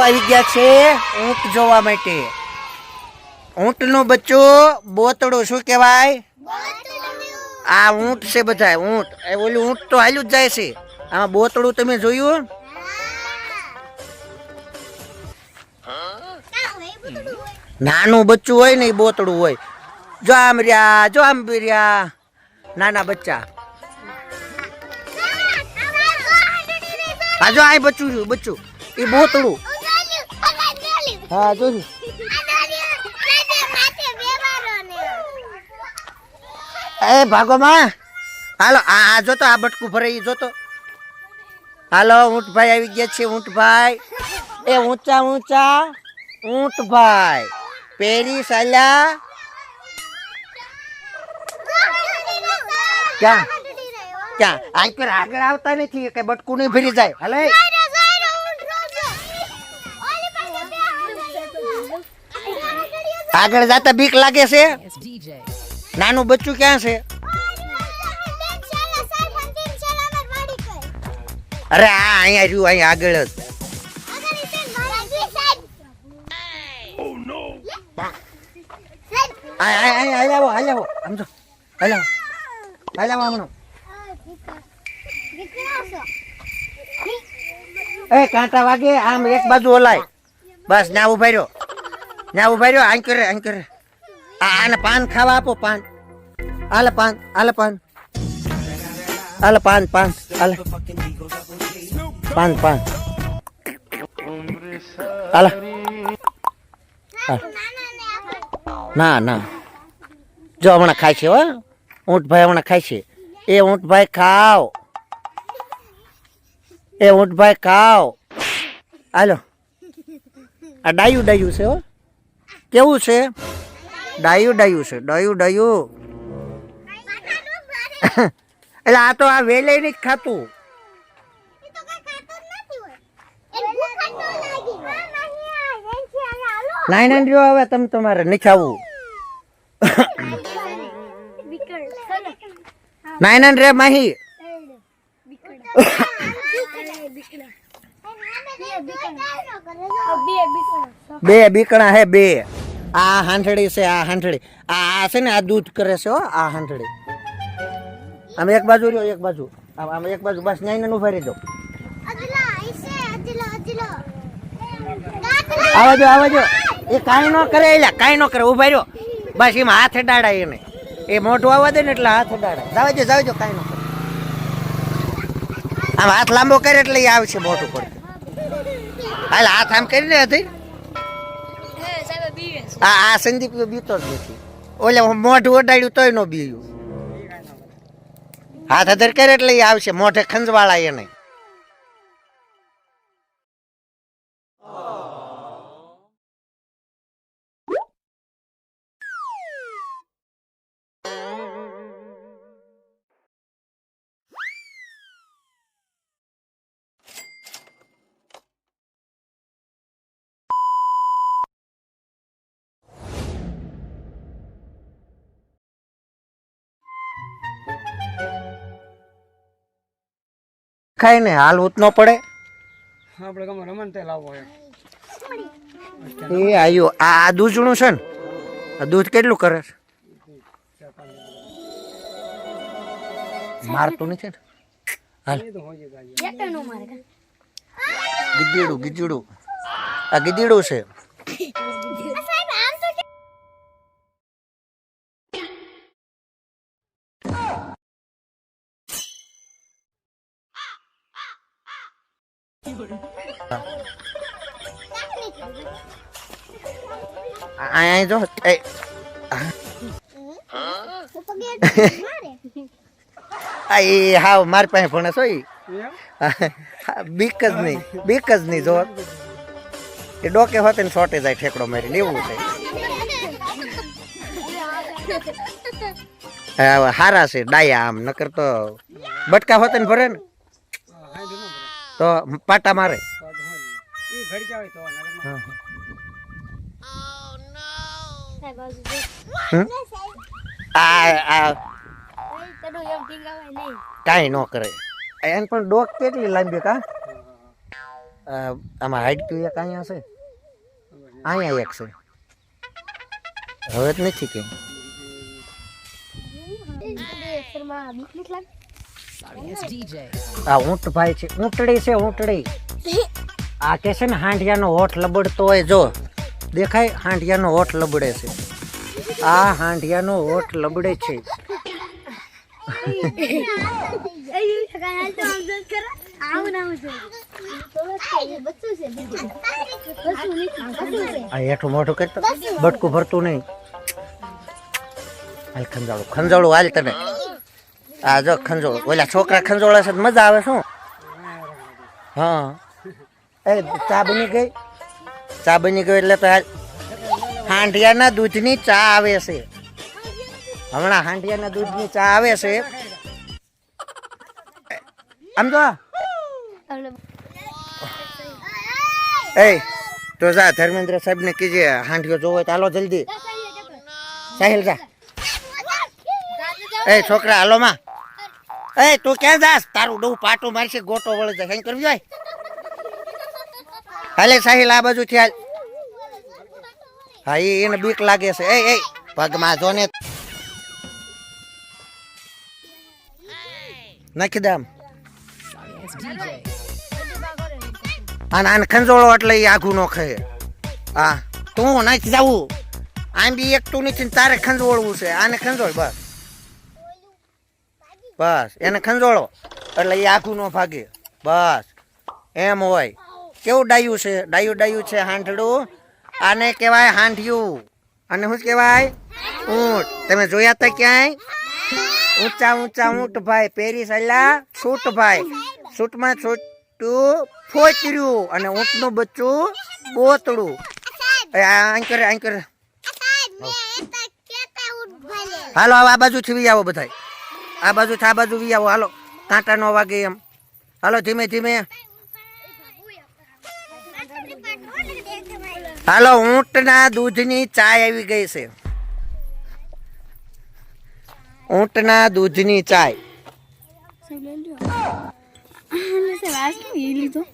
આવી ગયા છે ઊંટ જોવા માટે. ઊંટનું બચ્ચું બોતડો શું કહેવાય? આ ઊંટ છે બધા ઊંટ. એ ઓલું ઊંટ તો હાલ્યું જ જાય છે. આમાં બોતડું તમે જોયું? નાનું બચ્ચું હોય ને એ બોતડું હોય. જો આમ રહ્યા, જો આમ રહ્યા. નાના બચ્ચા. આ જો આ બચ્ચું રહ્યું, બચ્ચું. એ બોતડું. હા, જોજો. એ, ભાગોમાં? હાલો, આ જોતો, આ બટકું ભરાઈ જોતો. હાલો, ઊંટભાઈ આવી ગયા છે, ઊંટભાઈ. એ, ઊંચા ઊંચા. ઊંટભાઈ. પેરી સાલ્યા ક્યાં? ક્યાં? આગળ આવતા નથી કે બટકું નહીં ભરી જાય. હાલે. આગળ જતા બીક લાગે છે? નાનું બચ્ચું ક્યાં છે? અરે આ અહીંયા રહ્યું અહીંયા આગળ જ. આ આ આ હાલ આવો હાલ આવો આમ જો. હાલ આવો. હમણાં. એ કાંટા વાગે આમ એક બાજુ ઓલાય. બસ ના ઊભા રહ્યો. ના ઊભા રહ્યો આં કરે આં કરે. આને પાન ખાવા આપો, પાન. આલે પાન આલે પાન. આલે પાન પાન, આલે. પાન પાન. આલે. ના ના. જો હમણાં ખાય છે, હો. ઊંટભાઈ હમણાં ખાય છે. એ ઊંટભાઈ ખાવ એ ઊંટભાઈ ખાવ હાલો આ ડાયું ડાયું છે, હો. કેવું છે? ડાયું ડાયું છે. ડાયું ડાયું. એટલે આ તો આ વેલાઈ નહીં ખાતું. લાઈન રહ્યો હવે તમે તમારે નિખાવું. નાઇન રે માહી. બે બીકણા હે બે. આ હાંઠડી છે, આ હાંઠડી આ આ છે ને, આ દૂધ કરે છે હો, આ હાંઠડી આમ એક બાજુ રહ્યો, એક બાજુ. આમ આમ એક બાજુ. બસ નહીં ને ઊભા રહેજો આવાજો આવાજો એ કાંઈ ન કરે એટલે કાંઈ ન કરે. ઊભા રહ્યો. બસ, એમાં હાથ ડાડા એને. એ મોઢું આવવા દે ને એટલે હાથ ડાળા જાવજો જાવજો કાંઈ ન કરે. આમ હાથ લાંબો કરે એટલે એ આવશે મોટું પર હાલ, હાથ આમ કરીને હતી આ આ સંદીપ બીતો જ નથી. ઓલે મોઢું ઓડાડ્યું તોય નો બીયું. હાથ અધર કરે એટલે આવશે. મોઢે ખંજવાળા એને ખાય ને હાલ ઉત ન પડે આપણે ગમે રમણ તેલ લાવવો એ આયુ આ દૂધનું છે ને આ દૂધ કેટલું કરે છે? મારતું નથી ને? હાલ. ગીજડું તો હોય ગાજી ગીદીડું ગીદીડું. આ ગીજડું છે. આ- જો એ. હાવ મારી પાસે ભણે હોય. બીક જ નહીં બીક જ નહીં જો. એ ડોકે હોતે ને છોટે જાય ઠેકડો મારીને એવું છે. હારા છે ડાયા આમ નકર તો બટકા હોતે ને ભરે ને તો પાટા મારે. કઈ એ તો હમ? આ આ. કાંઈ ન કરે. એને પણ ડોક કેટલી લાંબી કા આમાં હાઈટ તું એક અહીંયા છે? અહીંયા એક છે. હવે જ નથી કેમ આ ઊંટ ભાઈ છે ઊંટડી છે ઊંટડી આ કે છે ને હાંડિયાનો હોઠ લબડતો હોય જો. દેખાય હાંડિયાનો હોઠ લબડે છે. આ હાંડિયાનો હોઠ લબડે છે. આ હેઠું મોઢું કરતો બટકું ભરતું નહીં. હાલ ખંજાળું ખંજાળું હાલ તને. આ જો ખંજોળ, ઓલા છોકરા ખંજોળા છે તો મજા આવે શું? હા. એ ચા બની ગઈ? ચા બની ગઈ એટલે તો હાંડિયાના દૂધની ચા આવે છે. હમણાં હાંડિયાના દૂધની ચા આવે છે. આમ તો એ, તો જા, ધર્મેન્દ્ર સાહેબ ને કીજે હાંડિયો જોવો તો હાલો જલ્દી. સાહેલ જા. એ છોકરા, હાલો માં. એ, તું ક્યાં જાસ તારું ડવું પાટું મારશે, ગોટો વળે છે કઈ કરવી જાય હાલે સાહિલ, આ બાજુ થી હાલ. હા એ એને બીક લાગે છે. એ એ પગમાં જો ને. નાખી દે આમ. આને આને ખંજોળો એટલે એ આઘું નો ખાય. હા, તું નાખી જાવું આમ બી એક તું નથી તારે ખંજોળવું છે. આને ખંજોળ, બસ. બસ એને ખંજોળો. એટલે એ આખું ન ભાગે. બસ એમ હોય. કેવું ડાયું છે? ડાયું ડાયું છે હાંઠડું આને કહેવાય હાંઠિયું અને શું કહેવાય? ઊંટ. તમે જોયા તા ક્યાંય? ઊંચા ઊંચા ઊંટ ભાઈ. પેરી અલ્લા છૂટ ભાઈ. છૂટમાં છૂટું ફોચર્યું અને ઊંટનું બચ્ચું બોતડું આંકર આંકર હાલો આ બાજુ છીવી આવો બધાય. આ બાજુ આ બાજુ વી હાલો, કાંટા નો વાગે એમ. હાલો, ધીમે ધીમે. હાલો, ઊંટના દૂધની ચાય આવી ગઈ છે. ઊંટના દૂધની ચાય. લીધો.